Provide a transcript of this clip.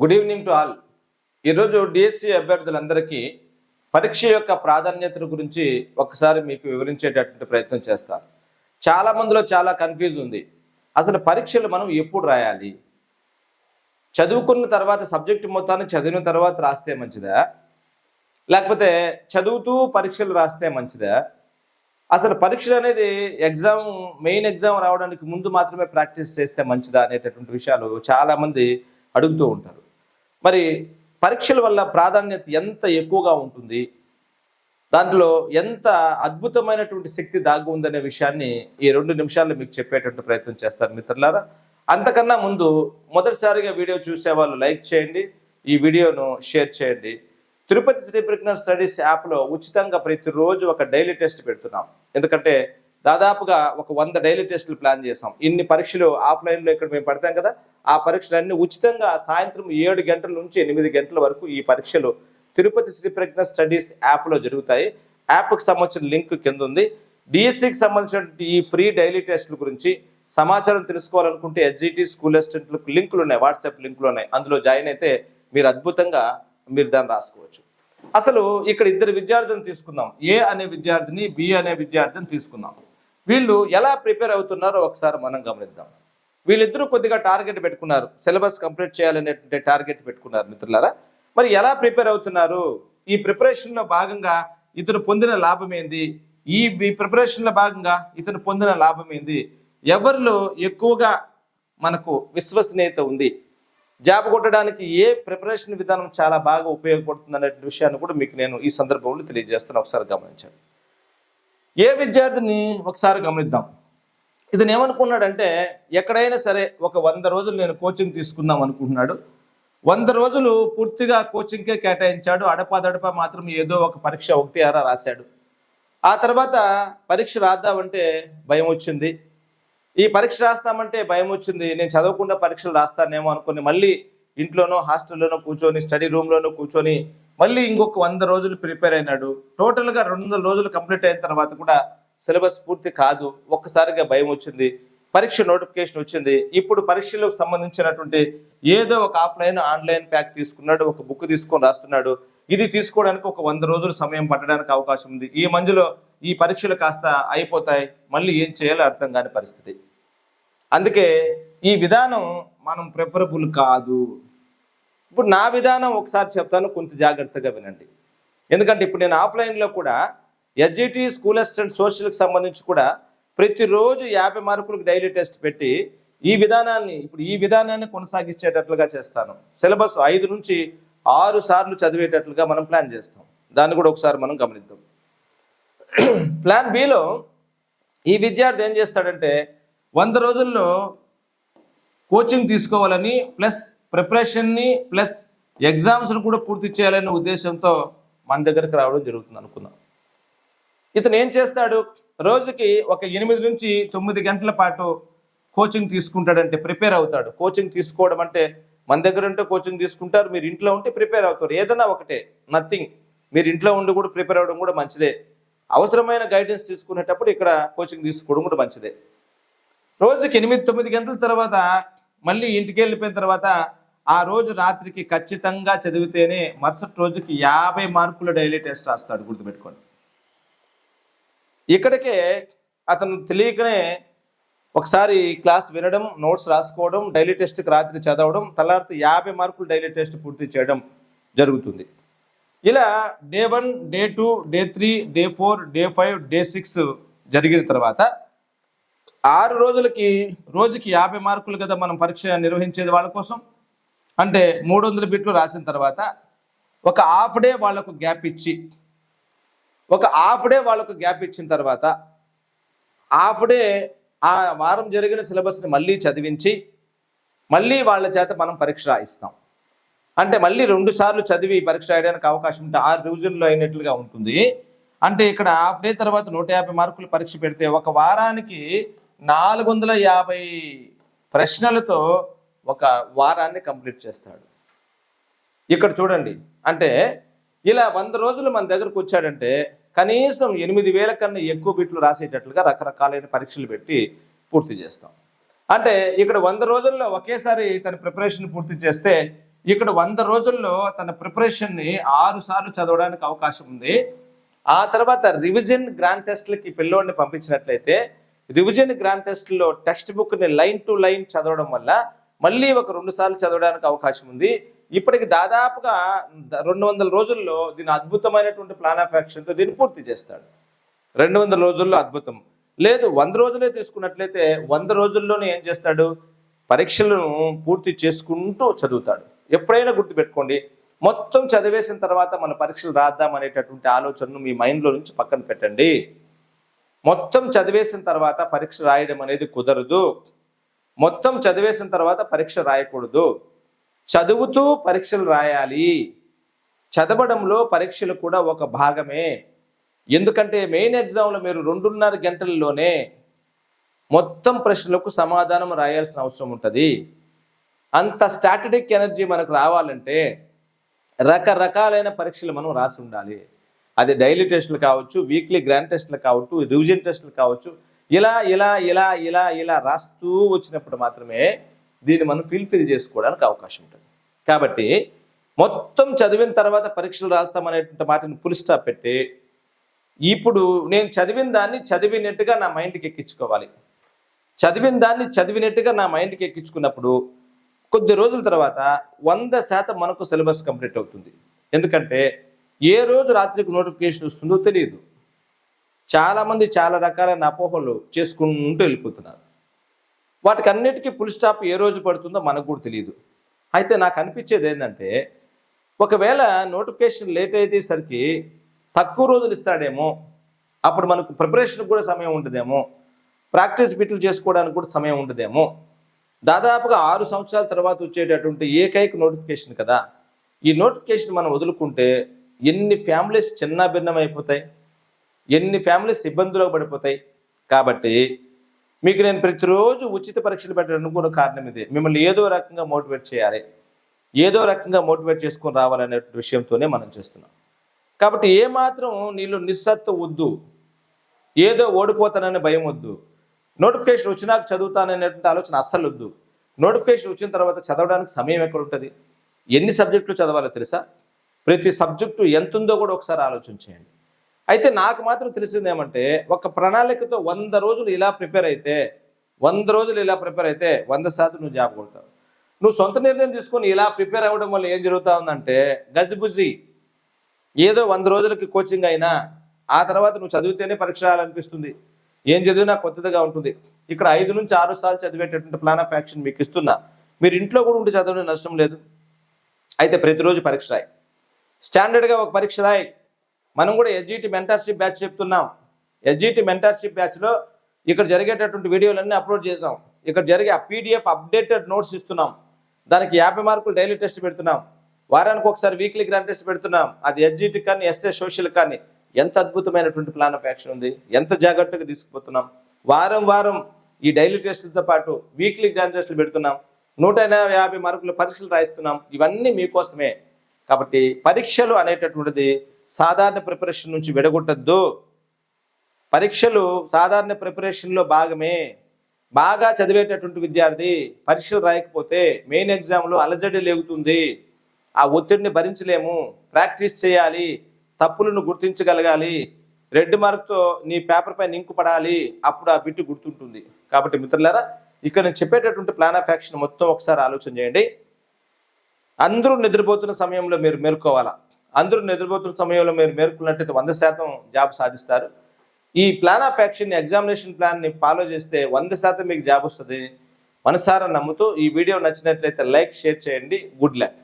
Good evening to all ఈరోజు DSC అభ్యర్థులందరికీ పరీక్ష యొక్క ప్రాధాన్యతను గురించి ఒకసారి మీకు వివరించేటటువంటి ప్రయత్నం చేస్తాను. చాలా మందిలో చాలా కన్ఫ్యూజ్ ఉంది. అసలు పరీక్షలు మనం ఎప్పుడు రాయాలి? చదువుకున్న తర్వాత సబ్జెక్టు మొత్తాన్ని చదివిన తర్వాత రాస్తే మంచిదా? లేకపోతే చదువుతూ పరీక్షలు రాస్తే మంచిదా? అసలు పరీక్షలు అనేది ఎగ్జామ్ మెయిన్ ఎగ్జామ్ రావడానికి ముందు మాత్రమే ప్రాక్టీస్ చేస్తే మంచిదా అనేటటువంటి విషయాలు చాలామంది అడుగుతూ ఉంటారు. మరి పరీక్షల వల్ల ప్రాధాన్యత ఎంత ఎక్కువగా ఉంటుంది? దాంట్లో ఎంత అద్భుతమైనటువంటి శక్తి దాగి ఉందనే విషయాన్ని ఈ రెండు నిమిషాల్లో మీకు చెప్పేటువంటి ప్రయత్నం చేస్తారు మిత్రులారా. అంతకన్నా ముందు మొదటిసారిగా వీడియో చూసే వాళ్ళు లైక్ చేయండి ఈ వీడియోను షేర్ చేయండి. తిరుపతి శ్రీ స్టడీస్ యాప్లో ఉచితంగా ప్రతిరోజు ఒక డైలీ టెస్ట్ పెడుతున్నాం. ఎందుకంటే దాదాపుగా ఒక వంద డైలీ టెస్టులు ప్లాన్ చేసాం ఇన్ని పరీక్షలు ఆఫ్లైన్లో ఇక్కడ మేము పెడతాం కదా ఆ పరీక్షలన్నీ ఉచితంగా సాయంత్రం ఏడు గంటల నుంచి ఎనిమిది గంటల వరకు ఈ పరీక్షలు తిరుపతి శ్రీ ప్రజ్ఞ స్టడీస్ యాప్లో జరుగుతాయి. యాప్కి సంబంధించిన లింక్ కింద ఉంది. డిఎస్సికి సంబంధించిన ఈ ఫ్రీ డైలీ టెస్టుల గురించి సమాచారం తెలుసుకోవాలనుకుంటే ఎస్జిటి స్కూల్ అసిస్టెంట్లకు లింకులు ఉన్నాయి వాట్సాప్ లింకులు ఉన్నాయి. అందులో జాయిన్ అయితే మీరు అద్భుతంగా మీరు దాన్ని రాసుకోవచ్చు. అసలు ఇక్కడ ఇద్దరు విద్యార్థులను తీసుకుందాం. ఏ అనే విద్యార్థిని బి అనే విద్యార్థిని తీసుకుందాం. వీళ్ళు ఎలా ప్రిపేర్ అవుతున్నారో ఒకసారి మనం గమనిద్దాం. వీళ్ళిద్దరూ కొద్దిగా టార్గెట్ పెట్టుకున్నారు. సిలబస్ కంప్లీట్ చేయాలనేటువంటి టార్గెట్ పెట్టుకున్నారు మిత్రులారా. మరి ఎలా ప్రిపేర్ అవుతున్నారు? ఈ ప్రిపరేషన్లో భాగంగా ఇతను పొందిన లాభం ఏంది? ఈ ప్రిపరేషన్లో భాగంగా ఇతను పొందిన లాభం ఏంది? ఎవరిలో ఎక్కువగా మనకు విశ్వసనీయత ఉంది? జాబ్ కొట్టడానికి ఏ ప్రిపరేషన్ విధానం చాలా బాగా ఉపయోగపడుతుంది అనేటువంటి విషయాన్ని కూడా మీకు నేను ఈ సందర్భంలో తెలియజేస్తాను. ఒకసారి గమనించండి. ఏ విద్యార్థిని ఒకసారి గమనిద్దాం. ఇతను ఏమనుకున్నాడంటే ఎక్కడైనా సరే ఒక వంద రోజులు నేను కోచింగ్ తీసుకుందాం అనుకుంటున్నాడు. వంద రోజులు పూర్తిగా కోచింగ్కే కేటాయించాడు. అడపాదడప మాత్రం ఏదో ఒక పరీక్ష ఒకటి అరా రాశాడు. ఆ తర్వాత పరీక్ష రాద్దామంటే భయం వచ్చింది. ఈ పరీక్ష రాస్తామంటే భయం వచ్చింది. నేను చదవకుండా పరీక్షలు రాస్తానేమో అనుకుని మళ్ళీ ఇంట్లోనో హాస్టల్లోనో కూర్చొని స్టడీ రూమ్లోనో కూర్చొని మళ్ళీ ఇంకొక వంద రోజులు ప్రిపేర్ అయినాడు. టోటల్గా రెండు వందల రోజులు కంప్లీట్ అయిన తర్వాత కూడా సిలబస్ పూర్తి కాదు. ఒక్కసారిగా భయం వచ్చింది. పరీక్ష నోటిఫికేషన్ వచ్చింది. ఇప్పుడు పరీక్షలకు సంబంధించినటువంటి ఏదో ఒక ఆఫ్లైన్ ఆన్లైన్ ప్యాక్ తీసుకున్నాడు. ఒక బుక్ తీసుకొని రాస్తున్నాడు. ఇది తీసుకోవడానికి ఒక వంద రోజులు సమయం పట్టడానికి అవకాశం ఉంది. ఈ మధ్యలో ఈ పరీక్షలు కాస్త అయిపోతాయి. మళ్ళీ ఏం చేయాలో అర్థం కాని పరిస్థితి. అందుకే ఈ విధానం మనం ప్రిఫరబుల్ కాదు. ఇప్పుడు నా విధానం ఒకసారి చెప్తాను కొంత జాగ్రత్తగా వినండి. ఎందుకంటే ఇప్పుడు నేను ఆఫ్లైన్లో కూడా ఎస్జిటి స్కూల్ అసిస్టెంట్ సోషల్కి సంబంధించి కూడా ప్రతిరోజు యాభై మార్కులకు డైలీ టెస్ట్ పెట్టి ఈ విధానాన్ని ఇప్పుడు ఈ విధానాన్ని కొనసాగించేటట్లుగా చేస్తాను. సిలబస్ ఐదు నుంచి ఆరు సార్లు చదివేటట్లుగా మనం ప్లాన్ చేస్తాం. దాన్ని కూడా ఒకసారి మనం గమనిద్దాం. ప్లాన్ బిలో ఈ విద్యార్థి ఏం చేస్తాడంటే వంద రోజుల్లో కోచింగ్ తీసుకోవాలని ప్లస్ ప్రిపరేషన్ని ప్లస్ ఎగ్జామ్స్ను కూడా పూర్తి చేయాలనే ఉద్దేశంతో మన దగ్గరకు రావడం జరుగుతుంది అనుకుందాం. ఇతను ఏం చేస్తాడు? రోజుకి ఒక ఎనిమిది నుంచి తొమ్మిది గంటల పాటు కోచింగ్ తీసుకుంటాడంటే ప్రిపేర్ అవుతాడు. కోచింగ్ తీసుకోవడం అంటే మన దగ్గర ఉంటే కోచింగ్ తీసుకుంటారు మీరు ఇంట్లో ఉంటే ప్రిపేర్ అవుతారు. ఏదైనా ఒకటే నథింగ్ మీరు ఇంట్లో ఉండి కూడా ప్రిపేర్ అవ్వడం కూడా మంచిదే. అవసరమైన గైడెన్స్ తీసుకునేటప్పుడు ఇక్కడ కోచింగ్ తీసుకోవడం కూడా మంచిదే. రోజుకి ఎనిమిది తొమ్మిది గంటల తర్వాత మళ్ళీ ఇంటికి వెళ్ళిపోయిన తర్వాత ఆ రోజు రాత్రికి ఖచ్చితంగా చదివితేనే మరుసటి రోజుకి యాభై మార్కుల డైలీ టెస్ట్ రాస్తాడు గుర్తుపెట్టుకోండి. ఇక్కడికే అతను తెలియకనే ఒకసారి క్లాస్ వినడం నోట్స్ రాసుకోవడం డైలీ టెస్ట్కి రాత్రి చదవడం తెల్లారితో యాభై మార్కులు డైలీ టెస్ట్ పూర్తి చేయడం జరుగుతుంది. ఇలా day one day two day three day four day five day six జరిగిన తర్వాత ఆరు రోజులకి రోజుకి యాభై మార్కులు కదా మనం పరీక్ష నిర్వహించేది వాళ్ళ కోసం? అంటే మూడు వందల బిట్లు రాసిన తర్వాత ఒక హాఫ్ డే వాళ్ళకు గ్యాప్ ఇచ్చి ఒక హాఫ్ డే వాళ్ళకు గ్యాప్ ఇచ్చిన తర్వాత హాఫ్ డే ఆ వారం జరిగిన సిలబస్ని మళ్ళీ చదివించి మళ్ళీ వాళ్ళ చేత మనం పరీక్ష రాయిస్తాం. అంటే మళ్ళీ రెండు సార్లు చదివి పరీక్ష రాయడానికి అవకాశం ఉంటే ఆరు రివిజన్లో అయినట్లుగా ఉంటుంది. అంటే ఇక్కడ హాఫ్ డే తర్వాత నూట యాభై మార్కులు పరీక్ష పెడితే ఒక వారానికి నాలుగు వందల యాభై ప్రశ్నలతో ఒక వారాన్ని కంప్లీట్ చేస్తాడు. ఇక్కడ చూడండి. అంటే ఇలా వంద రోజులు మన దగ్గరకు వచ్చాడంటే కనీసం ఎనిమిది వేల కన్నా ఎక్కువ బిట్లు రాసేటట్లుగా రకరకాలైన పరీక్షలు పెట్టి పూర్తి చేస్తాం. అంటే ఇక్కడ వంద రోజుల్లో ఒకేసారి తన ప్రిపరేషన్ పూర్తి చేస్తే ఇక్కడ వంద రోజుల్లో తన ప్రిపరేషన్ని ఆరు సార్లు చదవడానికి అవకాశం ఉంది. ఆ తర్వాత రివిజన్ గ్రాండ్ టెస్ట్లకి పిల్లోడిని పంపించినట్లయితే రివిజన్ గ్రాండ్ టెస్ట్లో టెక్స్ట్ బుక్ని లైన్ టు లైన్ చదవడం వల్ల మళ్ళీ ఒక రెండు సార్లు చదవడానికి అవకాశం ఉంది. ఇప్పటికి దాదాపుగా రెండు వందల రోజుల్లో దీని అద్భుతమైనటువంటి ప్లాన్ ఆఫ్ యాక్షన్తో దీన్ని పూర్తి చేస్తాడు. రెండు వందల రోజుల్లో అద్భుతం. లేదు వంద రోజులే తీసుకున్నట్లయితే వంద రోజుల్లోనే ఏం చేస్తాడు? పరీక్షలను పూర్తి చేసుకుంటూ చదువుతాడు. ఎప్పుడైనా గుర్తుపెట్టుకోండి మొత్తం చదివేసిన తర్వాత మన పరీక్షలు రాద్దాం అనేటటువంటి ఆలోచనను మీ మైండ్లో నుంచి పక్కన పెట్టండి. మొత్తం చదివేసిన తర్వాత పరీక్ష రాయడం అనేది కుదరదు. మొత్తం చదివేసిన తర్వాత పరీక్ష రాయకూడదు. చదువుతూ పరీక్షలు రాయాలి. చదవడంలో పరీక్షలు కూడా ఒక భాగమే. ఎందుకంటే మెయిన్ ఎగ్జామ్లో మీరు రెండున్నర గంటల్లోనే మొత్తం ప్రశ్నలకు సమాధానం రాయాల్సిన అవసరం ఉంటుంది. అంత స్టాటిటిక్ ఎనర్జీ మనకు రావాలంటే రకరకాలైన పరీక్షలు మనం రాసి ఉండాలి. అది డైలీ టెస్టులు కావచ్చు వీక్లీ గ్రాండ్ టెస్టులు కావచ్చు రివిజన్ టెస్టులు కావచ్చు ఇలా ఇలా ఇలా ఇలా ఇలా రాస్తూ వచ్చినప్పుడు మాత్రమే దీన్ని మనం ఫిల్ఫిల్ చేసుకోవడానికి అవకాశం ఉంటుంది. కాబట్టి మొత్తం చదివిన తర్వాత పరీక్షలు రాస్తామనేటువంటి మాటని పులి స్టాప్ పెట్టి ఇప్పుడు నేను చదివిన దాన్ని చదివినట్టుగా నా మైండ్కి ఎక్కించుకోవాలి. చదివిన దాన్ని చదివినట్టుగా నా మైండ్కి ఎక్కించుకున్నప్పుడు కొద్ది రోజుల తర్వాత వంద శాతం మనకు సిలబస్ కంప్లీట్ అవుతుంది. ఎందుకంటే ఏ రోజు రాత్రికి నోటిఫికేషన్ వస్తుందో తెలియదు. చాలామంది చాలా రకాలైన అపోహలు చేసుకుంటూ వెళ్ళిపోతున్నారు. వాటికి అన్నిటికీ ఫుల్ స్టాప్ ఏ రోజు పడుతుందో మనకు కూడా తెలియదు. అయితే నాకు అనిపించేది ఏంటంటే ఒకవేళ నోటిఫికేషన్ లేట్ అయ్యేసరికి తక్కువ రోజులు ఇస్తాడేమో అప్పుడు మనకు ప్రిపరేషన్ కూడా సమయం ఉంటుందేమో ప్రాక్టీస్ బిట్లు చేసుకోవడానికి కూడా సమయం ఉంటుందేమో దాదాపుగా ఆరు సంవత్సరాల తర్వాత వచ్చేటటువంటి ఏకైక నోటిఫికేషన్ కదా. ఈ నోటిఫికేషన్ మనం వదులుకుంటే ఎన్ని ఫ్యామిలీస్ చిన్న భిన్నమైపోతాయి అయిపోతాయి? ఎన్ని ఫ్యామిలీస్ ఇబ్బందులకు పడిపోతాయి. కాబట్టి మీకు నేను ప్రతిరోజు ఉచిత పరీక్షలు పెట్టడానికి కూడా కారణం ఇది. మిమ్మల్ని ఏదో రకంగా మోటివేట్ చేయాలి. ఏదో రకంగా మోటివేట్ చేసుకొని రావాలనే విషయంతోనే మనం చేస్తున్నాం. కాబట్టి ఏమాత్రం నీళ్ళు నిస్సత్వ వద్దు. ఏదో ఓడిపోతాననే భయం వద్దు. నోటిఫికేషన్ వచ్చినాక చదువుతాననేటువంటి ఆలోచన అస్సలు వద్దు. నోటిఫికేషన్ వచ్చిన తర్వాత చదవడానికి సమయం ఎక్కడ ఉంటుంది ఎన్ని సబ్జెక్టులు చదవాలో తెలుసా? ప్రతి సబ్జెక్టు ఎంత ఉందో కూడా ఒకసారి ఆలోచన చేయండి. అయితే నాకు మాత్రం తెలిసింది ఏమంటే ఒక ప్రణాళికతో వంద రోజులు ఇలా ప్రిపేర్ అయితే వంద రోజులు ఇలా ప్రిపేర్ అయితే వంద శాతం నువ్వు జాబ్ కొడతావు. నువ్వు సొంత నిర్ణయం తీసుకొని ఇలా ప్రిపేర్ అవ్వడం వల్ల ఏం జరుగుతా ఉందంటే గజిబుజి. ఏదో వంద రోజులకి కోచింగ్ అయినా ఆ తర్వాత నువ్వు చదివితేనే పరీక్ష రాయాలనిపిస్తుంది. ఏం చదివినా కొత్తదిగా ఉంటుంది. ఇక్కడ ఐదు నుంచి ఆరు సార్లు చదివేటటువంటి ప్లాన్ ఆఫ్ యాక్షన్ మీకు ఇస్తున్నా. మీరు ఇంట్లో కూడా ఉండి చదవడం నష్టం లేదు. అయితే ప్రతిరోజు పరీక్ష రాయి. స్టాండర్డ్గా ఒక పరీక్ష రాయి. మనం కూడా ఎస్జిటి మెంటర్షిప్ బ్యాచ్ చెప్తున్నాం. ఎస్జిటి మెంటర్షిప్ బ్యాచ్లో ఇక్కడ జరిగేటటువంటి వీడియోలన్నీ అప్లోడ్ చేసాం ఇక్కడ జరిగే ఆ పీడిఎఫ్ అప్డేటెడ్ నోట్స్ ఇస్తున్నాం. దానికి యాభై మార్కులు డైలీ టెస్ట్ పెడుతున్నాం. వారానికి ఒకసారి వీక్లీ గ్రాండ్ టెస్ట్ పెడుతున్నాం. అది ఎస్జిటి కానీ ఎస్ఏ సోషల్ కానీ ఎంత అద్భుతమైనటువంటి ప్లాన్ ఆఫ్ యాక్షన్ ఉంది. ఎంత జాగ్రత్తగా తీసుకుపోతున్నాం. వారం వారం ఈ డైలీ టెస్టులతో పాటు వీక్లీ గ్రాండ్ టెస్టులు పెడుతున్నాం. నూట యాభై మార్కుల పరీక్షలు రాయిస్తున్నాం. ఇవన్నీ మీకోసమే. కాబట్టి పరీక్షలు అనేటటువంటిది సాధారణ ప్రిపరేషన్ నుంచి విడగొట్టద్దు. పరీక్షలు సాధారణ ప్రిపరేషన్లో భాగమే. బాగా చదివేటటువంటి విద్యార్థి పరీక్షలు రాయకపోతే మెయిన్ ఎగ్జామ్లో అలజడి లేగుతుంది. ఆ ఒత్తిడిని భరించలేము. ప్రాక్టీస్ చేయాలి. తప్పులను గుర్తించగలగాలి. రెడ్ మార్క్తో నీ పేపర్ పైన ఇంకు పడాలి. అప్పుడు ఆ బిట్టు గుర్తుంటుంది. కాబట్టి మిత్రులారా ఇక్కడ నేను చెప్పేటటువంటి ప్లాన్ ఆఫ్ యాక్షన్ మొత్తం ఒకసారి ఆలోచన చేయండి. అందరూ నిద్రపోతున్న సమయంలో మీరు మేల్కోవాలా? అందరూ నిద్రపోతున్న సమయంలో మీరు మేర్కొన్నట్టయితే వంద శాతం జాబ్ సాధిస్తారు. ఈ ప్లాన్ ఆఫ్ యాక్షన్ ఎగ్జామినేషన్ ప్లాన్ని ఫాలో చేస్తే వంద శాతం మీకు జాబ్ వస్తుంది. మనసారా నమ్ముతూ ఈ వీడియో నచ్చినట్లయితే లైక్ షేర్ చేయండి. Good luck